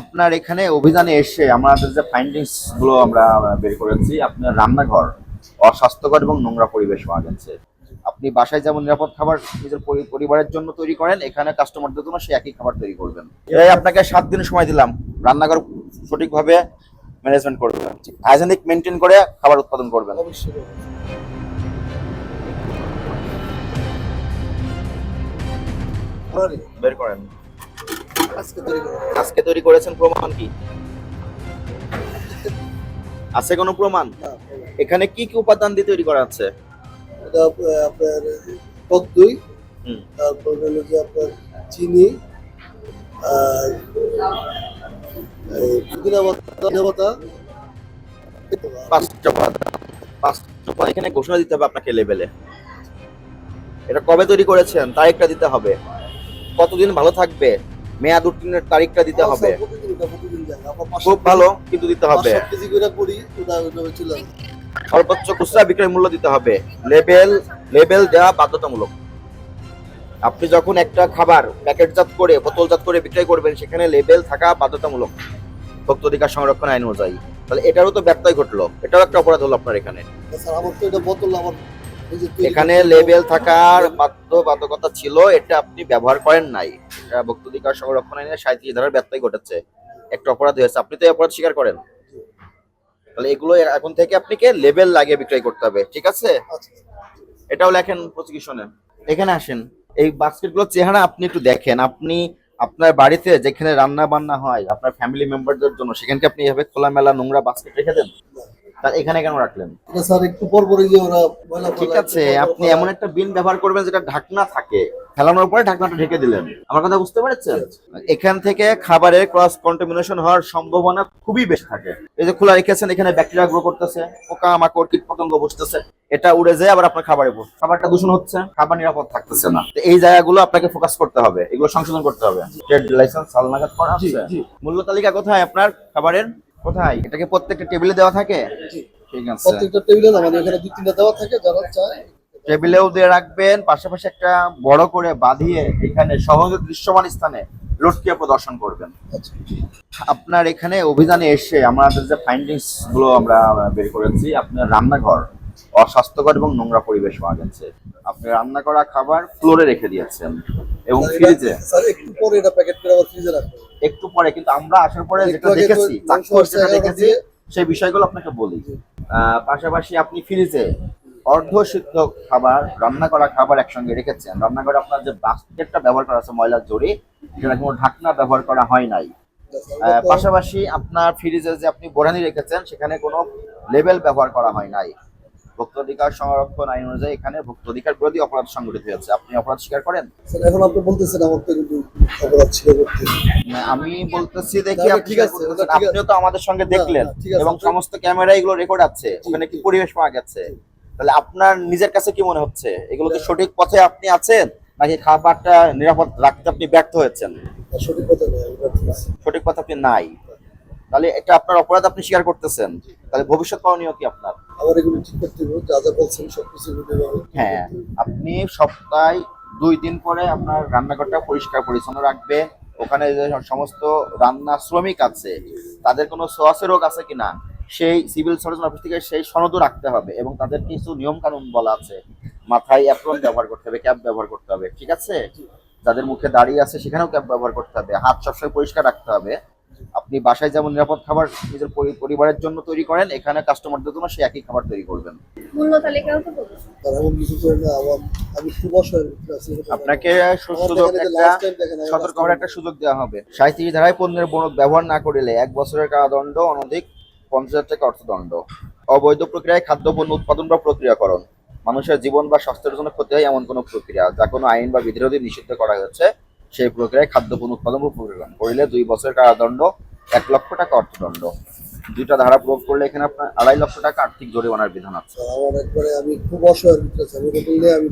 আপনার এখানে অভিযানে এসে আমাদের যে ফাইন্ডিংসগুলো আমরা বের করেছি, আপনার রান্নাঘর অস্বাস্থ্যকর এবং নোংরা পরিবেশ পাওয়া গেছে। আপনি বাসায় যেমন নিরাপদ খাবার নিজের পরিবারের জন্য তৈরি করেন, এখানে কাস্টমারদের জন্য সেই একই খাবার তৈরি করবেন। এই আপনাকে সাত দিন সময় দিলাম রান্নাঘর সঠিকভাবে ম্যানেজমেন্ট করবেন হাইজেনিক মেনটেন করে খাবার উৎপাদন করবেন। অবশ্যই বের করেন। আজকে তৈরি করব আজকে তৈরি করেছেন প্রমাণ কি? আছে কোনো প্রমাণ? এখানে কি কি উপাদান দিয়ে তৈরি করা আছে? এটা আপনার টক দই তারপর হলো যে আপনার চিনি আর পুদিনা পাতা পাঁচটা পাতা পাঁচটা পাতা এখানে ঘোষণা দিতে হবে আপনাকে লেভেলে এটা কবে তৈরি করেছেন? তারিখটা দিতে হবে। কতদিন ভালো থাকবে? মেয়াদ উত্তীর্ণের তারিখটা দিতে হবে। খুব ভালো কিন্তু দিতে হবে। সর্বোচ্চ খুচরা বিক্রয় মূল্য দিতে হবে। লেবেল লেবেল দেওয়া বাধ্যতামূলক। আপনি যখন একটা খাবার প্যাকেটজাত করে বোতলজাত করে বিক্রয় করবেন সেখানে লেবেল থাকা বাধ্যতামূলক। ভোক্ত অধিকার সংরক্ষণ আইন অনুযায়ী। তাহলে এটারও তো ব্যত্যয় ঘটলো। এটাও একটা অপরাধ হলো আপনার এখানে। স্যার আমার তো এটা বোতল আমার এখানে লেবেল থাকার বাধ্যবাধকতা ছিল এটা আপনি ব্যবহার করেন নাই। এটা সংরক্ষণ আইনের সাঁত্রিশ ধারার ব্যত্যয় ঘটেছে। একটা অপরাধ হয়েছে। আপনি তো এই অপরাধ স্বীকার করেন? তাহলে এগুলো এখন থেকে আপনাকে লেবেল লাগিয়ে বিক্রয় করতে হবে ঠিক আছে? আচ্ছা। এটাও লেখেন প্রসিকিউশনে এখানে আসেন। এই বাস্কেটগুলোর চেহারা আপনি একটু দেখেন। আপনি আপনার বাড়িতে যেখানে রান্না বান্না হয় আপনার ফ্যামিলি মেম্বারদের জন্য সেখানকে আপনি এভাবে খোলামেলা নোংরা বাস্কেট রেখে দেন? তার এখানে কেন রাখলেন? এটা স্যার একটু পর পরই যে ওরা ঠিক আছে পর পর আপনি এমন একটা বিন ব্যবহার করবেন যেটা ঢাকনা থাকে। ফেলানোর পরে ঢাকনাটা ঢেকে দিলেন। আমার কথা বুঝতে পেরেছেন? এখান থেকে খাবারের ক্রস কন্টামিনেশন হওয়ার সম্ভাবনা খুবই বেশি থাকে। এই যে খোলা রেখেছেন এখানে ব্যাকটেরিয়া গ্রো করতেছে পোকা মাকড় কীট পতঙ্গ বসতেছে। এটা উড়ে যায় আবার আপনার খাবারে পড়ছে খাবারটা দূষণ হচ্ছে খাবার নিরাপদ থাকতেছে না। এই জায়গাগুলো আপনাকে ফোকাস করতে হবে এগুলো সংশোধন করতে হবে। ট্রেড লাইসেন্স সালনাগাদ করা আছে মূল্য তালিকা কোথায় আপনার খাবারের? কোথায়? এটাকে প্রত্যেকটা টেবিলে দেওয়া থাকে? জি। ঠিক আছে। প্রত্যেকটা টেবিলে আমাদের এখানে দুই তিনটা দেওয়া থাকে যারা চায়। টেবিলেও দিয়ে রাখবেন পাশাপাশি একটা বড় করে বাঁধিয়ে এখানে সহজে দৃশ্যমান স্থানে প্রদর্শন করবেন। আচ্ছা। আপনার এখানে অভিযানে এসে আমাদের যে ফাইন্ডিংসগুলো আমরা বের করেছি আপনার রান্নাঘর। অস্বাস্থ্যকর এবং নোংরা পরিবেশ পাওয়া গেছে আপনি রান্না করা খাবার ফ্লোরে রেখে দিয়েছেন এবং ফ্রিজে স্যার একটু পরে এটা প্যাকেট করে আবার ফ্রিজে রাখব। একটু পরে কিন্তু আমরা আসার পরে যেটা দেখেছি যেটা দেখেছি সেই বিষয়গুলো আপনাকে বলি। পাশাপাশি আপনি ফ্রিজে অর্ধ সিদ্ধ খাবার রান্না করা খাবার একসঙ্গে রেখেছেন। রান্না করে আপনার যে বাস্কেটটা ব্যবহার করা আছে ময়লার জড়ি সেটা কোনো ঢাকনা ব্যবহার করা হয় নাই। পাশাপাশি আপনার ফ্রিজে যে আপনি বোরানি রেখেছেন সেখানে কোনো লেবেল ব্যবহার করা হয় নাই। ভোক্তাধিকার সংরক্ষণ আইন অনুযায়ী এখানে ভোক্তাধিকার বিরোধী অপরাধ সংগঠিত হয়েছে। আপনি অপরাধ স্বীকার করেন? এখন আপনি বলতেছেন আমার তো কিন্তু অপরাধ ছিল আমি বলতেছি দেখি ঠিক আছে। আপনিও তো আমাদের সঙ্গে দেখলেন এবং সমস্ত ক্যামেরা এগুলো রেকর্ড আছে ওখানে কি পরিবেশ পাওয়া গেছে? তাহলে আপনার নিজের কাছে কি মনে হচ্ছে? এগুলো কি সঠিক পথে আপনি আছেন? নাকি খাবারটা নিরাপদ রাখতে আপনি ব্যর্থ হয়েছেন? সঠিক হয়েছি। সঠিক পথে আপনি নাই। তাহলে এটা আপনার অপরাধ আপনি স্বীকার করতেছেন। তাহলে ভবিষ্যৎ করণীয় কি আপনার? আমার এগুলো ঠিক করতে হবে যা যা বলছেন সবকিছু হ্যাঁ আপনি সপ্তাহে দুই দিন পরে আপনার রান্নাঘরটা পরিষ্কার পরিচ্ছন্ন রাখবে। ওখানে যে সমস্ত রান্না শ্রমিক আছে তাদের কোনো সোয়াসে রোগ আছে কিনা সেই সিভিল সার্জন অফিস থেকে সেই সনদও রাখতে হবে এবং তাদের কিছু নিয়ম কানুন বলা আছে। মাথায় অ্যাপ্রন ব্যবহার করতে হবে ক্যাপ ব্যবহার করতে হবে ঠিক আছে? যাদের মুখে দাঁড়িয়ে আছে সেখানেও ক্যাপ ব্যবহার করতে হবে। হাত সবসময় পরিষ্কার রাখতে হবে। আপনি বাসায় যেমন নিরাপদ খাবার নিজের পরিবারের জন্য তৈরি করেন এখানে কাস্টমারদের জন্য সেই একই খাবার তৈরি করবেন। মূল্য তালিকাও তো আপনাকে সতর্ক হওয়ার একটা সুযোগ দেওয়া হবে। সাঁত্রিশ ধারায় পণ্যের বনক ব্যবহার না করিলে এক বছরের কারাদণ্ড অনধিক পঞ্চাশ হাজার টাকা অর্থদণ্ড। অবৈধ প্রক্রিয়ায় খাদ্যপণ্য উৎপাদন বা প্রক্রিয়াকরণ। মানুষের জীবন বা স্বাস্থ্যের জন্য ক্ষতি হয় এমন কোনো প্রক্রিয়া যা কোনো আইন বা বিধিরোধী নিষিদ্ধ করা হয়েছে। সেই প্রক্রিয়ায় খাদ্যপণ্য উৎপাদন প্রক্রিয়া করিলে দুই বছরের কারাদণ্ড, এক লক্ষ টাকা অর্থদণ্ড। দুইটা ধারা প্রয়োগ করলে এখানে আপনার আড়াই লক্ষ টাকা আর্থিক জরিমানার বিধান আছে। আমার একবারে আমি খুব অসহায় ভিতরে আমি বললে আমি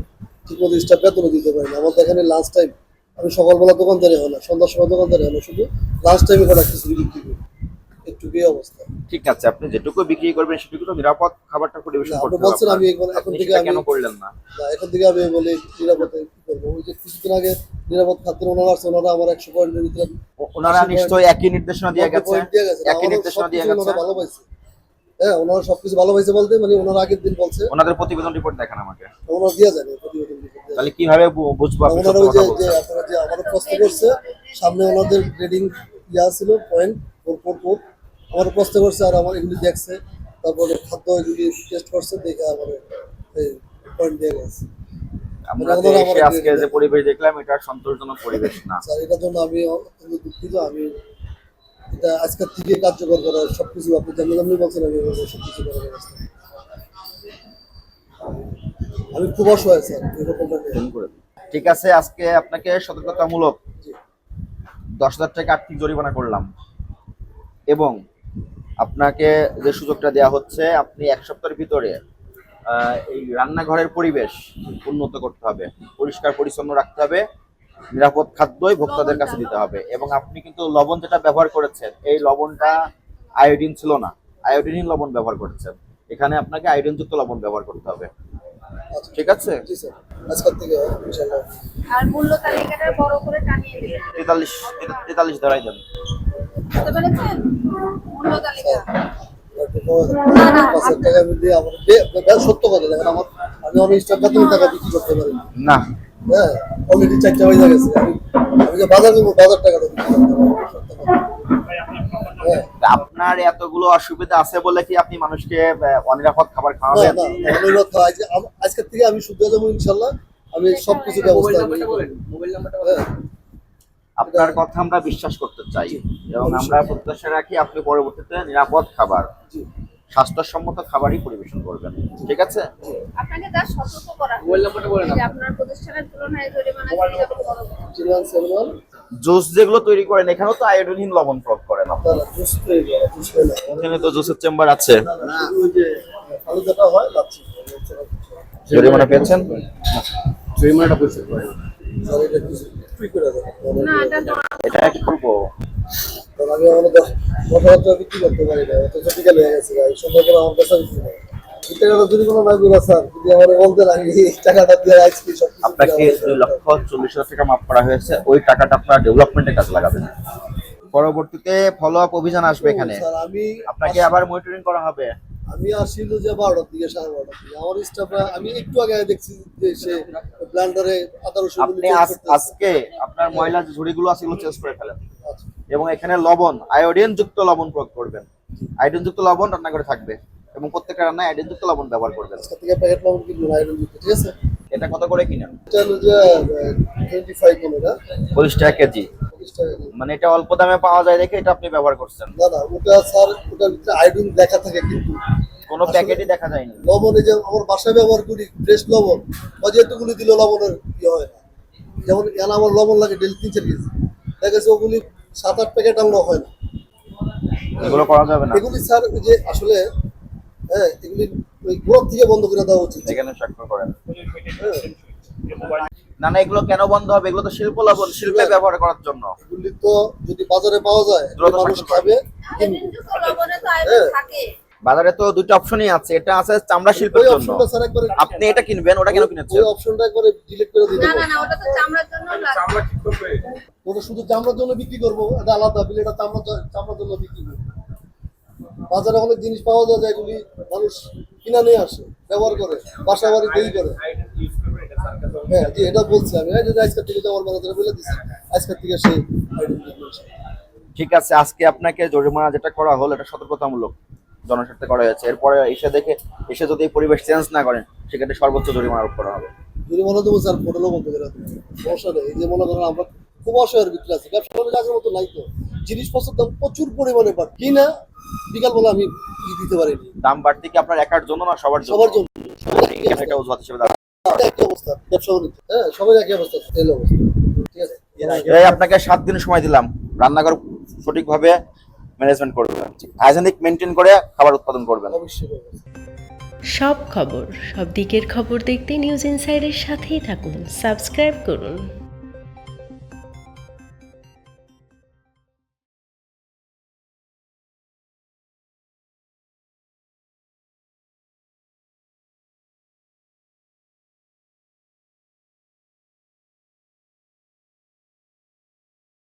ঠিক মতো বেতন দিতে পারি না। আমার এখানে লাস্ট টাইম আমি সকালবেলা দোকানদারি না, সন্ধ্যার সময় দোকানদারি না। শুধু লাস্ট টাইমে কোনো কিছু বিক্রি করি। একটু অবস্থা। ঠিক আছে আপনি যেটুকু বিক্রি করবেন সেটুকু তো নিরাপদ খাবারটা পরিবেশন করতে হবে বলছেন আমি এখন থেকে আমি কেন করলেন না? এখন থেকে আমি বলি নিরাপদে কি করব? ওই যে কিছুদিন আগে নিরাপদ খাদ্যের ওনারা আছে ওনারা আমার একশো পয়েন্টের ভিতরে ওনারা নিশ্চয়ই একই নির্দেশনা দিয়ে গেছে। একই নির্দেশনা দিয়ে গেছে ভালো পাইছে। হ্যাঁ ওনারা সবকিছু ভালো পাইছে বলতে মানে ওনারা আগের দিন বলছে। ওনাদের প্রতিবেদন রিপোর্ট দেখান আমাকে। ওনারা দিয়ে যাবে প্রতিবেদন তাহলে কীভাবে বুঝব আপনি ওনারা যে আপনারা যে আমাদের প্রশ্ন করছে সামনে ওনাদের গ্রেডিং ইয়া ছিল পয়েন্ট ফোর ফোর ফোর আমার প্রশ্ন করছে আর আমার এগুলি দেখছে তারপরে খাদ্য এগুলি টেস্ট করছে দেখে আমার এই পয়েন্ট দিয়ে গেছে। আমরা আজকে যে পরিবেশ দেখলাম এটা সন্তোষজনক পরিবেশ না। স্যার এটার জন্য আমি অত্যন্ত দুঃখিত। আমি এটা আজকের থেকে কার্যকর করার সবকিছু আপনি বলছেন আমি সবকিছু করার ব্যবস্থা আমি খুব অসহায় স্যার এরকমটা ফোন করে ঠিক আছে আজকে আপনাকে সতর্কতামূলক। দশ হাজার টাকা আর্থিক জরিমানা করলাম। এবং আপনাকে যে সুযোগটা দেওয়া হচ্ছে আপনি এক সপ্তাহের ভিতরে আহ, এই রান্নাঘরের পরিবেশ উন্নত করতে হবে পরিষ্কার পরিচ্ছন্ন রাখতে হবে নিরাপদ খাদ্যই ভোক্তাদের কাছে দিতে হবে। এবং আপনি কিন্তু লবণ যেটা ব্যবহার করেছেন এই লবণটা আয়োডিন ছিল না আয়োডিনহীন লবণ ব্যবহার করেছেন। এখানে আপনাকে আয়োডিনযুক্ত লবণ ব্যবহার করতে হবে। আচ্ছা ঠিক আছে? জি স্যার। থেকে ইনশাল্লাহ আর মূল্য তালিকাটা বড় করে টানিয়ে দিলেন তেতাল্লিশ তেতাল্লিশ ধরাই দেন। বুঝতে পেরেছেন মূল্য তালিকা? একটু কমে দেন। টাকা দিয়ে আমার বে- বে- সত্য কথা দেখেন আমার আমি অনেক স্টাফ বেতন টাকা বিক্রি করতে পারি না। না। হ্যাঁ অলরেডি চারটা বাজে গেছে আমি আমি যে বাজার নেব বাজার টাকা বিক্রি করতে পারি না, সত্য কথা। হ্যাঁ। তা আপনার এতগুলো অসুবিধা আছে বলে কি আপনি মানুষকে অনিরাপদ খাবার খাওয়াবেন? না ধন্যবাদ তো আজ আম- আজকের থেকে আমি শুদ্ধ যাব ইনশাল্লাহ আমি সব কিছু ব্যবস্থা আমি হ্যাঁ। আপনার কথা আমরা বিশ্বাস করতে চাই। এবং আমরা প্রত্যাশা রাখি আপনি পরবর্তীতে নিরাপদ খাবার স্বাস্থ্যসম্মত খাবারই পরিবেশন করবেন। ঠিক আছে? আপনাকে তার সতর্ক করা আপনার প্রতিষ্ঠানের তুলনায় জরিমানা কীরকম বড় zero one seven one juice যেগুলো তৈরি করেন এখানেও তো আয়োডিনহীন লবণ প্রয়োগ করেন। এখানে তো জুসের চেম্বার আছে। না, না, শুধু ওই যে আলু যেটা হয় জরিমানা পেয়েছেন? জরিমানাটা পরিশোধ করে স্যার এটা কি করব? আমি আমার কথাবার্তা বিক্রি করতে পারি না অত বিকাল হয়ে গেছে ভাই সুন্দর করে আমার কাছে বিক্রি করে টাকাটা যদি কোনো না দিবা স্যার যদি আমার বলতেন আমি টাকাটা দিয়ে আজকে সব আপনাকে দুই লক্ষ চল্লিশ হাজার টাকা মাফ করা হয়েছে ওই টাকাটা আপনার ডেভেলপমেন্টে কাজে লাগাবেন। পরবর্তীতে ফলো আপ অভিযান আসবে এখানে। আমি আপনাকে আবার মনিটরিং করা হবে। আমি আসিল যে বারোটার দিকে সাড়ে বারোটার দিকে। আমার স্টাফরা আমি একটু আগে দেখছি যে সে ব্লান্ডারে আদা রসুন আপনি আজকে আপনার ময়লা ঝুড়িগুলো আছে এগুলো চেঞ্জ করে ফেলেন। এবং এখানে লবণ আয়োডিন যুক্ত লবণ প্রয়োগ করবেন। আয়োডিন যুক্ত লবণ রান্না করে থাকবে এবং প্রত্যেকটা রান্নায় আয়োডিন যুক্ত লবণ ব্যবহার করবেন। থেকে প্যাকেট লবণ কিনবো না আয়রন যুক্ত ঠিক আছে? এটা কত করে কিনেন? এটা হলো যে না টাকা কেজি। মানে এটা অল্প দামে পাওয়া যায় দেখে এটা আপনি ব্যবহার করছেন। না না ওটা স্যার ওটার ভিতরে আয়োডিন লেখা থাকে কিন্তু। কোনো প্যাকেটই দেখা যায়নি। লবণে যে আমার বাসায় ব্যবহার করি ফ্রেশ লবণ। বাজেটগুলি দিলে লবণের ইয়ে হয় না। যেমন আমার লবণ লাগে ডেলি তিন চার কেজি। দেখা গেছে ওগুলি সাত আট প্যাকেট আনলেও হয় না। এগুলো করা যাবে না। এগুলি স্যার ওই যে আসলে হ্যাঁ এগুলি ওই গোড়ার থেকে বন্ধ করে দেওয়া উচিত। এখানে স্বাক্ষর করেন। হ্যাঁ। না না এগুলো কেন বন্ধ হবে? এগুলো তো শিল্প লবণ শিল্পে ব্যবহার করার জন্য। এগুলি তো যদি বাজারে পাওয়া যায় মানুষ খাবে। তো বাজারে তো দুটো অপশনই আছে। এটা আছে চামড়া শিল্পের জন্য। অপশনটা স্যার একবারে আপনি এটা কিনবেন ওটা কেন কিনেছেন? ওই অপশনটা একবারে ডিলিট করে দিতে না না না ওটা তো চামড়ার জন্য ওটা শুধু চামড়ার জন্য বিক্রি করব এটা আলাদা বিল এটা চামড়া চামড়ার জন্য বিক্রি করব। বাজারে অনেক জিনিস পাওয়া যায় যেগুলি মানুষ কিনা নিয়ে আসে ব্যবহার করে বাসা বাড়ি দেরি করে। হ্যাঁ জি এটা বলছি আমি। আজকের থেকে আমার ম্যানেজার বলে দিচ্ছি আজকের থেকে সেই। ঠিক আছে আজকে আপনাকে জরিমানা যেটা করা হলো এটা সতর্কতামূলক জনস্বার্থে করা হয়েছে। এরপরে এসে দেখে এসে যদি এই পরিবেশ চেঞ্জ না করেন সেক্ষেত্রে সর্বোচ্চ জরিমানা আরোপ করা হবে। যদি মনে দেবো স্যার হোটেলও বন্ধ করে সমস্যা নেই। এই যে মনে করেন আমরা খুব অসহায়ের ভিতরে আছি। ব্যবসা বাণিজ্য আগের মতো নাই তো। জিনিসপত্রের দাম প্রচুর পরিমাণে বাড় কিনা বিকালবেলা আমি দিতে পারিনি। দাম বাড়তে কি আপনার একার জন্য না সবার জন্য? সবার জন্য। সবার একই এখানে একটা অজুহাত হিসেবে একই অবস্থা। ব্যবসা বাণিজ্য। হ্যাঁ সবাই একই অবস্থা। এই অবস্থা। ঠিক আছে? এই আপনাকে সাত দিন সময় দিলাম। রান্নাঘর সঠিকভাবে ম্যানেজমেন্ট করবেন হাইজেনিক মেনটেন করে খাবার উৎপাদন করবেন। অবশ্যই সব খবর সব দিকের খবর দেখতে নিউজ ইনসাইডের সাথেই থাকুন। সাবস্ক্রাইব করুন।